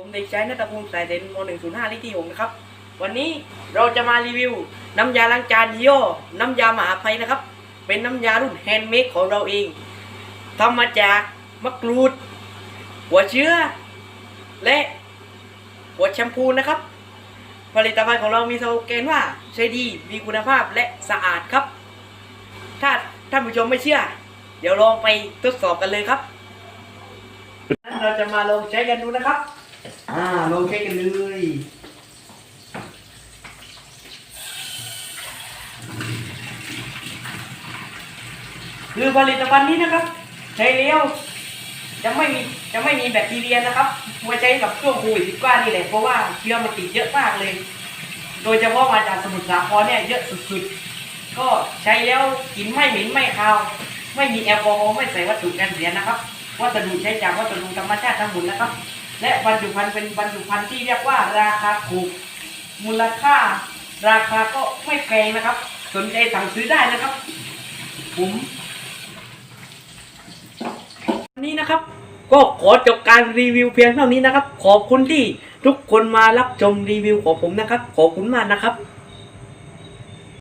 ผมเด็กชายนัตพงศ์สายเด่นม .105 เลขที่6นะครับ วันนี้เราจะมารีวิว น้ำยาล้างจานยี่ห้อน้ำยามหาภัยนะครับ เป็นน้ำยารุ่นแฮนด์เมดของเราเองทำมาจากมะกรูด หัวเชื้อ และหัวแชมพูนะครับ ผลิตภัณฑ์ของเรามีสโลแกนว่าใช้ดีมีคุณภาพและสะอาดครับ ถ้าท่านผู้ชมไม่เชื่อ เดี๋ยวลองไปทดสอบกันเลยครับงั้นเราจะมาลองใช้กันดูนะครับ อ่าลงใช้กันเลยคือผลิตภัณฑ์นี้นะครับ ใช้แล้วจะไม่มีจะไม่มีแบคทีเรียนะครับไว้ใช้กับช่วงโควิด19นี่แหละเพราะว่าเชื้อมันติดเยอะมากเลย โดยเฉพาะมาจากสมุทรสาครเนี่ยเยอะสุดๆ ก็ใช้แล้วกลินไม่เหม็นไม่คาว ไม่มีแอลกอฮอล์ไม่ใส่วัตถุกันเสียนะครับ วัสดุใช้จากวัสดุธรรมชาติทั้งหมดนะครับ และบรรจุภัณฑ์เป็นบรรจุภัณฑ์ที่เรียกว่าราคาถูกมูลค่า ราคาก็ไม่แพงนะครับ สนใจสั่งซื้อได้นะครับ ผมวันนี้นะครับ ก็ขอจบการรีวิวเพียงเท่านี้นะครับ ขอบคุณที่ทุกคนมารับชมรีวิวของผมนะครับ ขอบคุณมากนะครับ